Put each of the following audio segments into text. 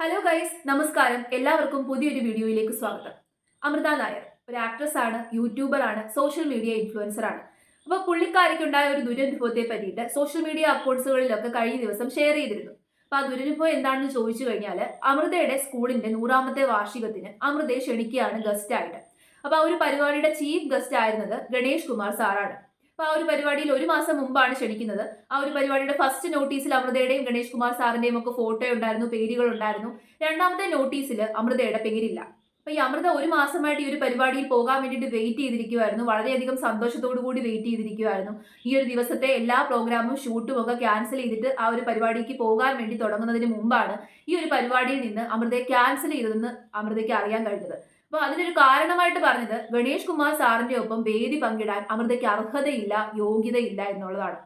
Hello guys നമസ്കാരം. എല്ലാവർക്കും പുതിയൊരു വീഡിയോയിലേക്ക് സ്വാഗതം. അമൃത നായർ ഒരു ആക്ട്രസ് ആണ് യൂട്യൂബർ ആണ് സോഷ്യൽ മീഡിയ ഇൻഫ്ലുവൻസർ ആണ്. അപ്പൊ പുള്ളിക്കാരിക്ക് ഉണ്ടായ ഒരു ദുരനുഭവത്തെ പറ്റിയിട്ട് സോഷ്യൽ മീഡിയ അക്കൗണ്ട്സുകളിലൊക്കെ കഴിഞ്ഞ ദിവസം ഷെയർ ചെയ്തിരുന്നു. അപ്പൊ ആ ദുരനുഭവം എന്താണെന്ന് ചോദിച്ചു കഴിഞ്ഞാൽ അമൃതയുടെ സ്കൂളിന്റെ നൂറാമത്തെ വാർഷികത്തിന് അമൃതയെ ക്ഷണിക്കുകയാണ് ഗസ്റ്റ് ആയിട്ട്. അപ്പൊ ആ ഒരു പരിപാടിയുടെ ചീഫ് ഗസ്റ്റ് ആയിരുന്നത് ഗണേഷ് കുമാർ സാറാണ് അപ്പൊ ആ ഒരു പരിപാടിയിൽ ഒരു മാസം മുമ്പാണ് ക്ഷണിക്കുന്നത്. ആ ഒരു പരിപാടിയുടെ ഫസ്റ്റ് നോട്ടീസിൽ അമൃതയുടെയും ഗണേഷ് കുമാർ സാറിന്റെയും ഒക്കെ ഫോട്ടോ ഉണ്ടായിരുന്നു പേരുകൾ ഉണ്ടായിരുന്നു. രണ്ടാമത്തെ നോട്ടീസിൽ അമൃതയുടെ പേരില്ല. അപ്പൊ ഈ അമൃത ഒരു മാസമായിട്ട് ഈ ഒരു പരിപാടിയിൽ പോകാൻ വേണ്ടിയിട്ട് വെയിറ്റ് ചെയ്തിരിക്കുമായിരുന്നു വളരെയധികം സന്തോഷത്തോടു കൂടി വെയിറ്റ് ചെയ്തിരിക്കുമായിരുന്നു ഈ ഒരു ദിവസത്തെ എല്ലാ പ്രോഗ്രാമും ഷൂട്ടും ഒക്കെ ക്യാൻസൽ ചെയ്തിട്ട് ആ ഒരു പരിപാടിക്ക് പോകാൻ വേണ്ടി തുടങ്ങുന്നതിന് മുമ്പാണ് ഈ ഒരു പരിപാടിയിൽ നിന്ന് അമൃതയെ ക്യാൻസൽ ചെയ്തതെന്ന് അമൃതയ്ക്ക് അറിയാൻ കഴിഞ്ഞത്. അപ്പൊ അതിനൊരു കാരണമായിട്ട് പറഞ്ഞത് ഗണേഷ് കുമാർ സാറിന്റെ ഒപ്പം വേദി പങ്കിടാൻ അമൃതയ്ക്ക് അർഹതയില്ല യോഗ്യതയില്ല എന്നുള്ളതാണ്.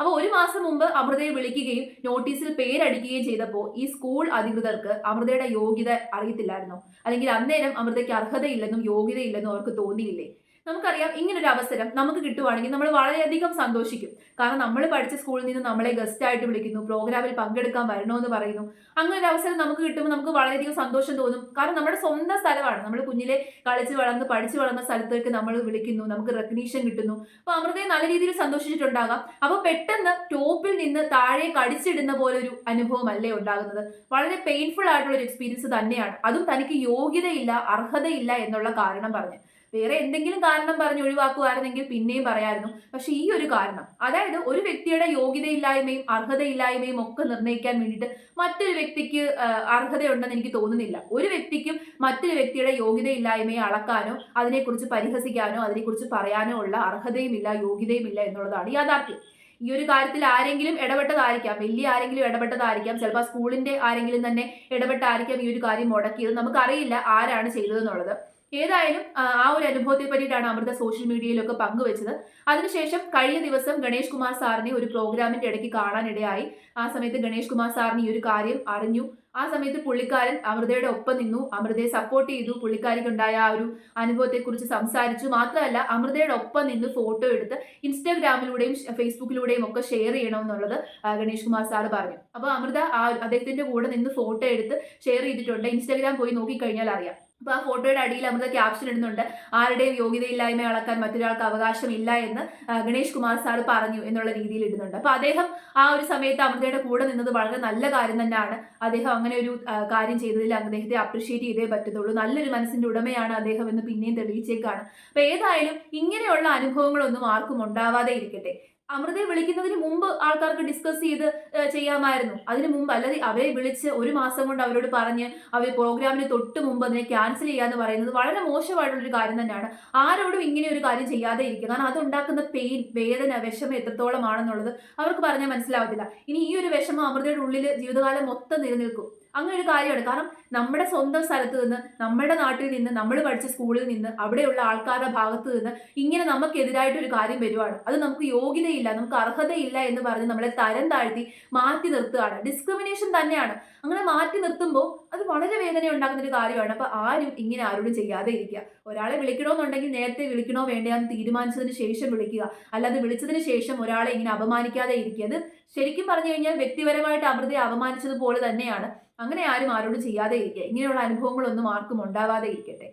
അപ്പൊ ഒരു മാസം മുമ്പ് അമൃതയെ വിളിക്കുകയും നോട്ടീസിൽ പേരടിക്കുകയും ചെയ്തപ്പോൾ ഈ സ്കൂൾ അധികൃതർക്ക് അമൃതയുടെ യോഗ്യത അറിയത്തില്ലായിരുന്നോ. അല്ലെങ്കിൽ അന്നേരം അമൃതയ്ക്ക് അർഹതയില്ലെന്നും യോഗ്യതയില്ലെന്നും അവർക്ക് തോന്നിയില്ലേ? നമുക്കറിയാം ഇങ്ങനൊരു അവസരം നമുക്ക് കിട്ടുവാണെങ്കിൽ നമ്മൾ വളരെയധികം സന്തോഷിക്കും. കാരണം നമ്മൾ പഠിച്ച സ്കൂളിൽ നിന്ന് നമ്മളെ ഗസ്റ്റ് ആയിട്ട് വിളിക്കുന്നു പ്രോഗ്രാമിൽ പങ്കെടുക്കാൻ വരണമെന്ന് പറയുന്നു. അങ്ങനെ ഒരു അവസരം നമുക്ക് കിട്ടുമ്പോൾ നമുക്ക് വളരെയധികം സന്തോഷം തോന്നും. കാരണം നമ്മുടെ സ്വന്തം സ്ഥലമാണ്. നമ്മൾ കുഞ്ഞിലെ കളിച്ച് വളർന്ന് പഠിച്ചു വളർന്ന സ്ഥലത്തേക്ക് നമ്മൾ വിളിക്കുന്നു നമുക്ക് റെക്കഗ്നീഷൻ കിട്ടുന്നു. അപ്പോൾ അമൃതയെ നല്ല രീതിയിൽ സന്തോഷിച്ചിട്ടുണ്ടാകാം. അപ്പോൾ പെട്ടെന്ന് ടോപ്പിൽ നിന്ന് താഴെ കടിച്ചിടുന്ന പോലെ ഒരു അനുഭവം അല്ലേ ഉണ്ടാകുന്നത്. വളരെ പെയിൻഫുൾ ആയിട്ടുള്ള ഒരു എക്സ്പീരിയൻസ് തന്നെയാണ്. അതും തനിക്ക് യോഗ്യതയില്ല അർഹതയില്ല എന്നുള്ള കാരണം പറഞ്ഞ്. വേറെ എന്തെങ്കിലും കാരണം പറഞ്ഞ് ഒഴിവാക്കുമായിരുന്നെങ്കിൽ പിന്നെയും പറയായിരുന്നു. പക്ഷെ ഈ ഒരു കാരണം അതായത് ഒരു വ്യക്തിയുടെ യോഗ്യതയില്ലായ്മയും അർഹതയില്ലായ്മയും ഒക്കെ നിർണയിക്കാൻ വേണ്ടിയിട്ട് മറ്റൊരു വ്യക്തിക്ക് അർഹതയുണ്ടെന്ന് എനിക്ക് തോന്നുന്നില്ല. ഒരു വ്യക്തിക്കും മറ്റൊരു വ്യക്തിയുടെ യോഗ്യതയില്ലായ്മയെ അളക്കാനോ അതിനെക്കുറിച്ച് പരിഹസിക്കാനോ അതിനെക്കുറിച്ച് പറയാനോ ഉള്ള അർഹതയുമില്ല യോഗ്യതയുമില്ല എന്നുള്ളതാണ് യാഥാർത്ഥ്യം. ഈ ഒരു കാര്യത്തിൽ ആരെങ്കിലും ഇടപെട്ടതായിരിക്കാം വലിയ ആരെങ്കിലും ഇടപെട്ടതായിരിക്കാം ചിലപ്പോൾ സ്കൂളിന്റെ ആരെങ്കിലും തന്നെ ഇടപെട്ടായിരിക്കാം ഈ ഒരു കാര്യം മുടക്കിയത്. നമുക്കറിയില്ല ആരാണ് ചെയ്തതെന്നുള്ളത്. ഏതായാലും ആ ഒരു അനുഭവത്തെ പറ്റിയിട്ടാണ് അമൃത സോഷ്യൽ മീഡിയയിലൊക്കെ പങ്കുവച്ചത്. അതിനുശേഷം കഴിഞ്ഞ ദിവസം ഗണേഷ് കുമാർ സാറിനെ ഒരു പ്രോഗ്രാമിന്റെ ഇടയ്ക്ക് കാണാനിടയായി. ആ സമയത്ത് ഗണേഷ് കുമാർ സാറിന് ഈ ഒരു കാര്യം അറിഞ്ഞു. ആ സമയത്ത് പുള്ളിക്കാരൻ അമൃതയുടെ ഒപ്പം നിന്നു. അമൃതയെ സപ്പോർട്ട് ചെയ്തു. പുള്ളിക്കാരിക്ക് ഉണ്ടായ ആ ഒരു അനുഭവത്തെക്കുറിച്ച് സംസാരിച്ചു. മാത്രമല്ല അമൃതയുടെ ഒപ്പം നിന്ന് ഫോട്ടോ എടുത്ത് ഇൻസ്റ്റാഗ്രാമിലൂടെയും ഫേസ്ബുക്കിലൂടെയും ഒക്കെ ഷെയർ ചെയ്യണമെന്നുള്ളത് ഗണേഷ് കുമാർ സാർ പറഞ്ഞു. അപ്പോൾ അമൃത ആ അദ്ദേഹത്തിന്റെ കൂടെ നിന്ന് ഫോട്ടോ എടുത്ത് ഷെയർ ചെയ്തിട്ടുണ്ട്. ഇൻസ്റ്റാഗ്രാം പോയി നോക്കിക്കഴിഞ്ഞാൽ അറിയാം. അപ്പൊ ആ ഫോട്ടോയുടെ അടിയിൽ അമൃത ക്യാപ്ഷൻ ഇടുന്നുണ്ട്. ആരുടെയും യോഗ്യതയില്ലായ്മ അളക്കാൻ മറ്റൊരാൾക്ക് അവകാശമില്ല എന്ന് ഗണേഷ് കുമാർ സാർ പറഞ്ഞു എന്നുള്ള രീതിയിൽ ഇടുന്നുണ്ട്. അപ്പോൾ അദ്ദേഹം ആ ഒരു സമയത്ത് അമൃതയുടെ കൂടെ നിന്നത് വളരെ നല്ല കാര്യം തന്നെയാണ്. അദ്ദേഹം അങ്ങനെ ഒരു കാര്യം ചെയ്തതിൽ അദ്ദേഹത്തെ അപ്രീഷിയേറ്റ് ചെയ്തേ പറ്റത്തുള്ളൂ. നല്ലൊരു മനസ്സിന്റെ ഉടമയാണ് അദ്ദേഹം എന്ന് പിന്നെയും തെളിയിച്ചേക്കാണ്. അപ്പോൾ ഏതായാലും ഇങ്ങനെയുള്ള അനുഭവങ്ങളൊന്നും ആർക്കും ഉണ്ടാവാതെ ഇരിക്കട്ടെ. അമൃതയെ വിളിക്കുന്നതിന് മുമ്പ് ആൾക്കാർക്ക് ഡിസ്കസ് ചെയ്ത് ചെയ്യാമായിരുന്നു. അതിന് മുമ്പ് അല്ലാതെ അവരെ വിളിച്ച് ഒരു മാസം കൊണ്ട് അവരോട് പറഞ്ഞ് അവർ പ്രോഗ്രാമിന് തൊട്ട് മുമ്പ് അതിനെ ക്യാൻസൽ ചെയ്യാന്ന് പറയുന്നത് വളരെ മോശമായിട്ടുള്ളൊരു കാര്യം തന്നെയാണ്. ആരോടും ഇങ്ങനെ ഒരു കാര്യം ചെയ്യാതെ ഇരിക്കുക. കാരണം അതുണ്ടാക്കുന്ന പെയിൻ വേദന വിഷമം എത്രത്തോളമാണെന്നുള്ളത് അവർക്ക് പറഞ്ഞാൽ മനസ്സിലാവത്തില്ല. ഇനി ഈ ഒരു വിഷമം അമൃതയുടെ ഉള്ളിൽ ജീവിതകാലം മൊത്തം നിലനിൽക്കും. അങ്ങനെ ഒരു കാര്യമാണ്. കാരണം നമ്മുടെ സ്വന്തം സ്ഥലത്ത് നിന്ന് നമ്മുടെ നാട്ടിൽ നിന്ന് നമ്മൾ പഠിച്ച സ്കൂളിൽ നിന്ന് അവിടെയുള്ള ആൾക്കാരുടെ ഭാഗത്ത് നിന്ന് ഇങ്ങനെ നമുക്കെതിരായിട്ട് ഒരു കാര്യം വരുവാണ്. അത് നമുക്ക് യോഗ്യതയില്ല നമുക്ക് അർഹതയില്ല എന്ന് പറഞ്ഞ് നമ്മളെ തരം താഴ്ത്തി മാറ്റി നിർത്തുകയാണ്. ഡിസ്ക്രിമിനേഷൻ തന്നെയാണ്. അങ്ങനെ മാറ്റി നിർത്തുമ്പോൾ അത് വളരെ വേദന ഉണ്ടാക്കുന്ന ഒരു കാര്യമാണ്. അപ്പൊ ആരും ഇങ്ങനെ ആരോടും ചെയ്യാതെ ഇരിക്കുക. ഒരാളെ വിളിക്കണമെന്നുണ്ടെങ്കിൽ നേരത്തെ വിളിക്കണോ വേണ്ടയാന്ന് തീരുമാനിച്ചതിന് ശേഷം വിളിക്കുക. അല്ലാതെ വിളിച്ചതിന് ശേഷം ഒരാളെ ഇങ്ങനെ അപമാനിക്കാതെ ഇരിക്കുക. അത് ശരിക്കും പറഞ്ഞു കഴിഞ്ഞാൽ വ്യക്തിപരമായിട്ട് അമൃതയെ അപമാനിച്ചതുപോലെ തന്നെയാണ്. അങ്ങനെ ആരും ആരോടും ചെയ്യാതെ ഇരിക്കുക. ഇങ്ങനെയുള്ള അനുഭവങ്ങളൊന്നും ആർക്കും ഉണ്ടാവാതെ ഇരിക്കട്ടെ.